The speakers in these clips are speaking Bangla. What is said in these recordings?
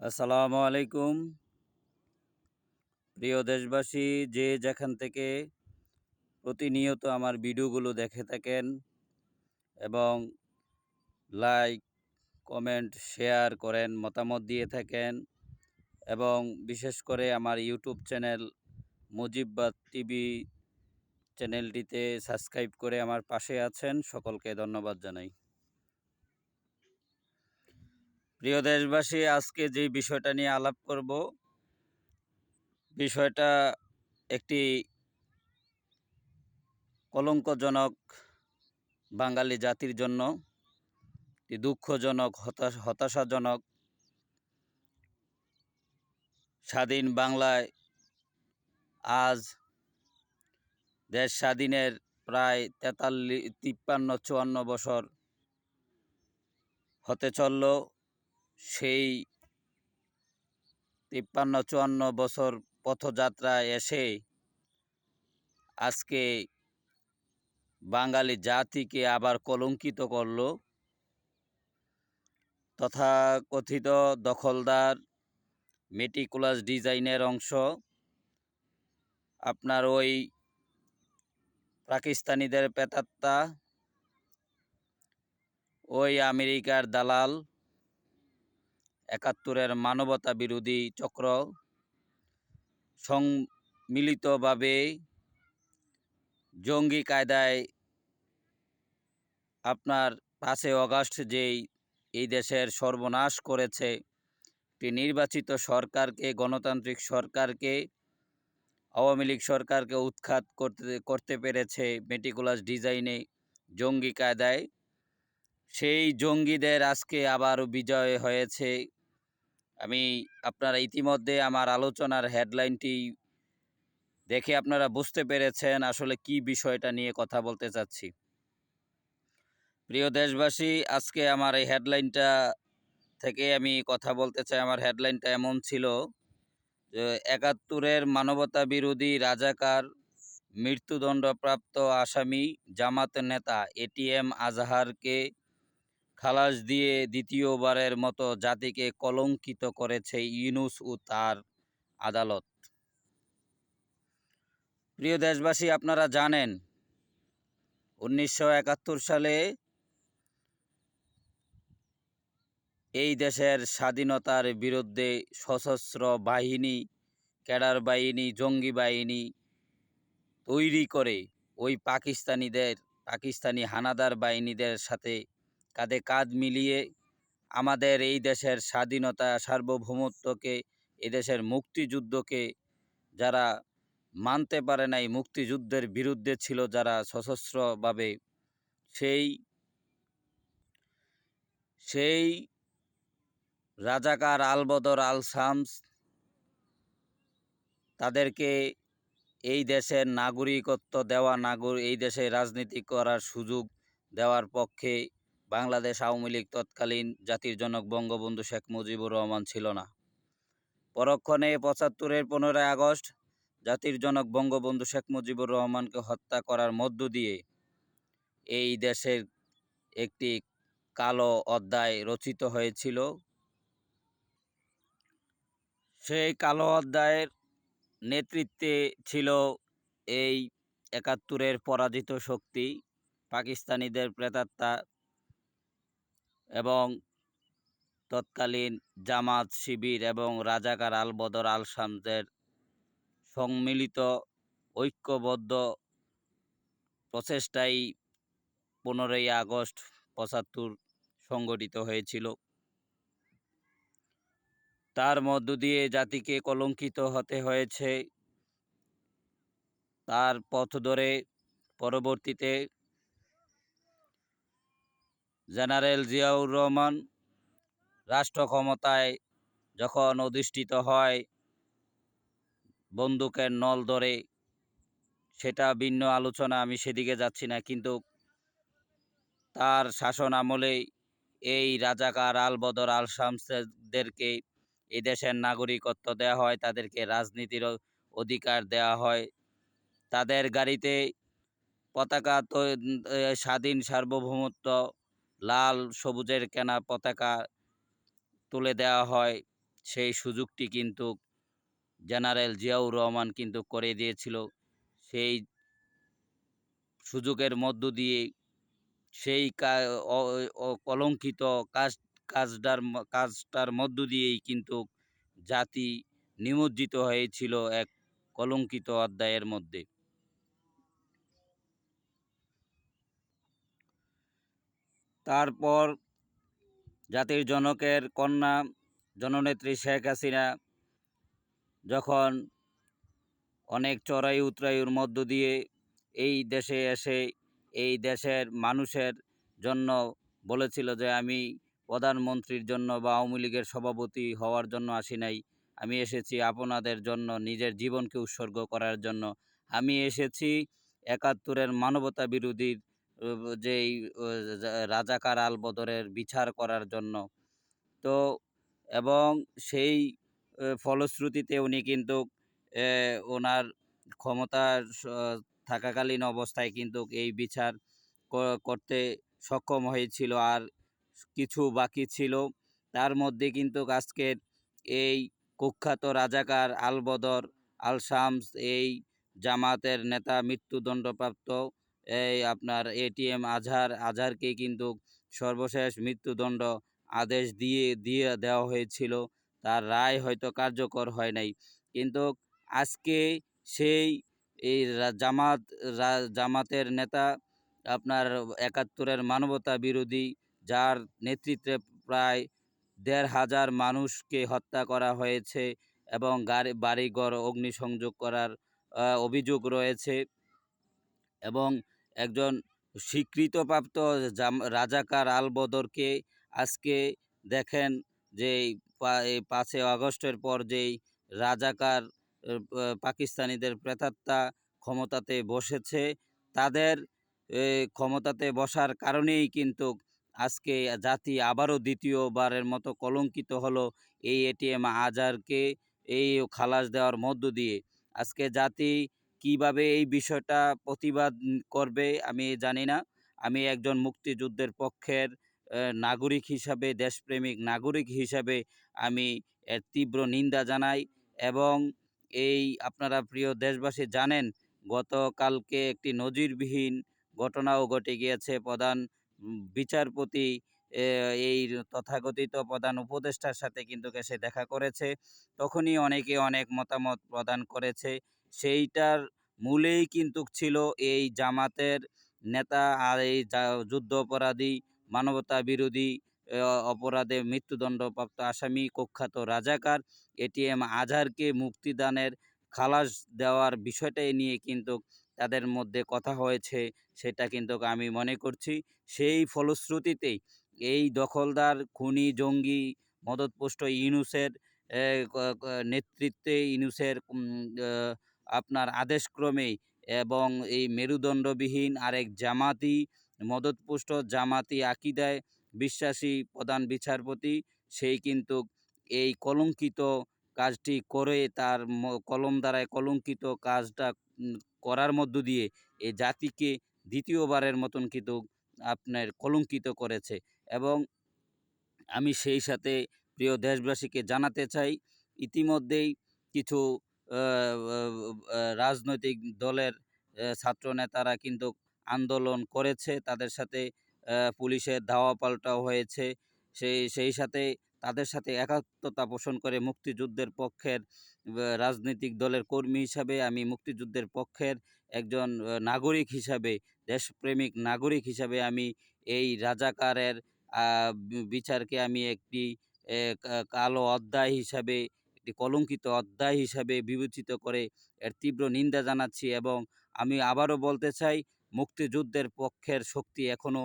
আসসালামু আলাইকুম। প্রিয় দেশবাসী, যে যেখান থেকে প্রতিনিয়ত আমার ভিডিওগুলো দেখে থাকেন এবং লাইক, কমেন্ট, শেয়ার করেন, মতামত দিয়ে থাকেন এবং বিশেষ করে আমার ইউটিউব চ্যানেল মুজিববাদ টিভি চ্যানেলটিতে সাবস্ক্রাইব করে আমার পাশে আছেন, সকলকে ধন্যবাদ জানাই। প্রিয় দেশবাসী, আজকে যে বিষয়টা নিয়ে আলাপ করব, বিষয়টা একটি কলঙ্কজনক বাঙালি জাতির জন্য দুঃখজনক, হতাশ, হতাশাজনক, স্বাধীন বাংলায় আজ দেশ স্বাধীনের প্রায় তেতাল্লিশ তিপ্পান্ন, চুয়ান্ন বছর হতে চলল। সেই তিপ্পান্ন, চুয়ান্ন বছর পথযাত্রায় এসে আজকে বাঙালি জাতিকে আবার কলঙ্কিত করল তথা কথিত দখলদার মেটিকুলাস ডিজাইনের অংশ। আপনার ওই পাকিস্তানিদের পেতাত্তা ওই আমেরিকার দালাল একাত্তরের মানবতা বিরোধী চক্র সংমিলিতভাবে জঙ্গি কায়দায় আপনার পাঁচই অগাস্ট যেই এই দেশের সর্বনাশ করেছে, একটি নির্বাচিত সরকারকে, গণতান্ত্রিক সরকারকে, আওয়ামী লীগ সরকারকে উৎখাত করতে করতে পেরেছে মেটিকুলাস ডিজাইনে জঙ্গি কায়দায়। সেই জঙ্গিদের আজকে আবারও বিজয় হয়েছে আমি আপনারা ইতিমধ্যে আমার আলোচনার হেডলাইনটি দেখে আপনারা বুঝতে পেরেছেন আসলে কি বিষয়টা নিয়ে কথা বলতে চাচ্ছি। প্রিয় দেশবাসী, আজকে আমার এই হেডলাইনটা থেকে আমি কথা বলতে চাই। আমার হেডলাইনটা এমন ছিল যে, একাত্তরের মানবতা বিরোধী রাজাকার মৃত্যুদণ্ডপ্রাপ্ত আসামি জামাত নেতা এটিএম আজহারকে খালাস দিয়ে দ্বিতীয়বারের মতো জাতিকে কলঙ্কিত করেছে ইউনুস ও তার আদালত। প্রিয় দেশবাসী, আপনারা জানেন, উনিশশো একাত্তর সালে এই দেশের স্বাধীনতার বিরুদ্ধে সশস্ত্র বাহিনী, ক্যাডার বাহিনী, জঙ্গি বাহিনী তৈরি করে ওই পাকিস্তানিদের, পাকিস্তানি হানাদার বাহিনীদের সাথে কাঁধে কাঁধ মিলিয়ে আমাদের এই দেশের স্বাধীনতা, সার্বভৌমত্বকে এদেশের মুক্তিযুদ্ধকে যারা মানতে পারে নাই, মুক্তিযুদ্ধের বিরুদ্ধে ছিল যারা সশস্ত্রভাবে, সেই সেই রাজাকার আলবদর আল শামস তাদেরকে এই দেশের নাগরিকত্ব দেওয়া, নাগর, এই দেশে রাজনীতি করার সুযোগ দেওয়ার পক্ষে বাংলাদেশ আওয়ামী লীগ তৎকালীন জাতির জনক বঙ্গবন্ধু শেখ মুজিবুর রহমান ছিল না। পরক্ষণে পঁচাত্তরের পনেরোই আগস্ট জাতির জনক বঙ্গবন্ধু শেখ মুজিবুর রহমানকে হত্যা করার মধ্য দিয়ে এই দেশের একটি কালো অধ্যায় রচিত হয়েছিল। সেই কালো অধ্যায়ের নেতৃত্বে ছিল এই একাত্তরের পরাজিত শক্তি, পাকিস্তানিদের প্রেতাত্মা এবং তৎকালীন জামাত শিবির এবং রাজাকার আল বদর আল শামদের সম্মিলিত ঐক্যবদ্ধ প্রচেষ্টাই পনেরোই আগস্ট পঁচাত্তর সংগঠিত হয়েছিল। তার মধ্য দিয়ে জাতিকে কলঙ্কিত হতে হয়েছে। তার পথ ধরে পরবর্তীতে জেনারেল জিয়াউর রহমান রাষ্ট্র ক্ষমতায় যখন অধিষ্ঠিত হয়, বন্দুকের নল ধরে, সেটা ভিন্ন আলোচনা, আমি সেদিকে যাচ্ছি না। কিন্তু তার শাসন আমলে এই রাজাকার আল বদর আল শামসদেরকে এই দেশের নাগরিকত্ব দেওয়া হয়, তাদেরকে রাজনীতির অধিকার দেওয়া হয়। তাদের গাড়িতে পতাকা স্বাধীন সার্বভৌমত্ব লাল সবুজের কেনা পতাকা তুলে দেওয়া হয়। সেই সুযোগটি কিন্তু জেনারেল জিয়াউর রহমান কিন্তু করে দিয়েছিল। সেই সুযোগের মধ্য দিয়ে সেই কলঙ্কিত কাজ, কাজটার কাজটার মধ্য দিয়েই কিন্তু জাতি নিমজ্জিত হয়েছিল এক কলঙ্কিত অধ্যায়ের মধ্যে। তারপর জাতির জনকের কন্যা জননেত্রী শেখ হাসিনা যখন অনেক চড়াই উতরাইয়ের মধ্য দিয়ে এই দেশে এসে এই দেশের মানুষের জন্য বলেছিল যে আমি প্রধানমন্ত্রীর জন্য বা আওয়ামী লীগের সভাপতি হওয়ার জন্য আসি নাই, আমি এসেছি আপনাদের জন্য, নিজের জীবনকে উৎসর্গ করার জন্য। আমি এসেছি একাত্তরের মানবতা বিরোধীর যেই রাজাকার আল বদরের বিচার করার জন্য। তো, এবং সেই ফলশ্রুতিতে উনি কিন্তু ওনার ক্ষমতা থাকাকালীন অবস্থায় কিন্তু এই বিচার করতে সক্ষম হয়েছিল। আর কিছু বাকি ছিল। তার মধ্যে কিন্তু আজকের এই কুখ্যাত রাজাকার আল বদর আল শামস এই জামাতের নেতা, মৃত্যুদণ্ডপ্রাপ্ত এই আপনার এটিএম আজহার, আজহারকে কিন্তু সর্বশেষ মৃত্যুদণ্ড আদেশ দিয়ে দিয়ে দেওয়া হয়েছিল। তার রায় হয়তো কার্যকর হয় নাই। কিন্তু আজকে সেই এই জামাত জামাতের নেতা আপনার একাত্তরের মানবতা বিরোধী, যার নেতৃত্বে প্রায় দেড় হাজার মানুষকে হত্যা করা হয়েছে এবং গাড়ি, বাড়িঘর অগ্নিসংযোগ করার অভিযোগ রয়েছে। এবং একজন স্বীকৃতপ্রাপ্ত রাজাকার আল বদরকে আজকে দেখেন যে এই পাঁচই আগস্টের পর যেই রাজাকার পাকিস্তানিদের প্রেতাত্মা ক্ষমতাতে বসেছে, তাদের ক্ষমতাতে বসার কারণেই কিন্তু আজকে জাতি আবারও দ্বিতীয়বারের মতো কলঙ্কিত হলো এই এটিএম আজারকে এই খালাস দেওয়ার মধ্য দিয়ে। আজকে জাতি কীভাবে এই বিষয়টা প্রতিবাদ করবে আমি জানি না। আমি একজন মুক্তিযুদ্ধের পক্ষের নাগরিক হিসাবে, দেশপ্রেমিক নাগরিক হিসাবে আমি এর তীব্র নিন্দা জানাই এবং এই আপনারা প্রিয় দেশবাসী জানেন, গতকালকে একটি নজিরবিহীন ঘটনাও ঘটে গিয়েছে। প্রধান বিচারপতি এই তথাকথিত প্রধান উপদেষ্টার সাথে কিন্তু এসে দেখা করেছে। তখনই অনেকে অনেক মতামত প্রদান করেছে। সেইটার মূলেই কিন্তু ছিল এই জামাতের নেতা আর এই যুদ্ধ অপরাধী মানবতা বিরোধী অপরাধে মৃত্যুদণ্ডপ্রাপ্ত আসামি কুখ্যাত রাজাকার এটিএম আজহারকে মুক্তিদানের খালাস দেওয়ার বিষয়টাই নিয়ে কিন্তু তাদের মধ্যে কথা হয়েছে সেটা কিন্তু আমি মনে করছি। সেই ফলশ্রুতিতেই এই দখলদার খুনি জঙ্গি মদতপুষ্ট ইউনুসের নেতৃত্বে আহ, আপনার আদেশক্রমে এবং এই মেরুদণ্ডবিহীন আরেক জামাতি, মদতপুষ্ট জামাতি আকিদায় বিশ্বাসী প্রধান বিচারপতি, সেই কিন্তু এই কলঙ্কিত কাজটি করে তার কলম দ্বারায় কলঙ্কিত কাজটা করার মধ্য দিয়ে এই জাতিকে দ্বিতীয়বারের মতন কিন্তু আপনার কলঙ্কিত করেছে। এবং আমি সেই সাথে প্রিয় দেশবাসীকে জানাতে চাই, ইতিমধ্যেই কিছু রাজনৈতিক দলের ছাত্র নেতারা কিন্তু আন্দোলন করেছে। তাদের সাথে পুলিশের ধাওয়া পাল্টাও হয়েছে। সেই সেই সাথে তাদের সাথে একাত্মতা পোষণ করে মুক্তিযুদ্ধের পক্ষের রাজনৈতিক দলের কর্মী হিসাবে আমি মুক্তিযুদ্ধের পক্ষের একজন নাগরিক হিসাবে, দেশপ্রেমিক নাগরিক হিসাবে আমি এই রাজাকারের বিচারকে আমি একটি কালো অধ্যায় হিসাবে একটি কলঙ্কিত অধ্যায় হিসাবে বিবেচিত করে এর তীব্র নিন্দা জানাচ্ছি এবং আমি আবারও বলতে চাই, মুক্তিযুদ্ধের পক্ষের শক্তি এখনও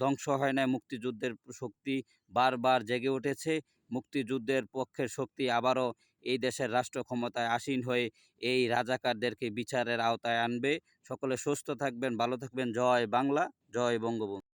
ধ্বংস হয় না মুক্তিযুদ্ধের শক্তি বারবার জেগে উঠেছে। মুক্তিযুদ্ধের পক্ষের শক্তি আবারও এই দেশের রাষ্ট্র ক্ষমতায় আসীন হয়ে এই রাজাকারদেরকে বিচারের আওতায় আনবে। সকলে সুস্থ থাকবেন, ভালো থাকবেন। জয় বাংলা, জয় বঙ্গবন্ধু।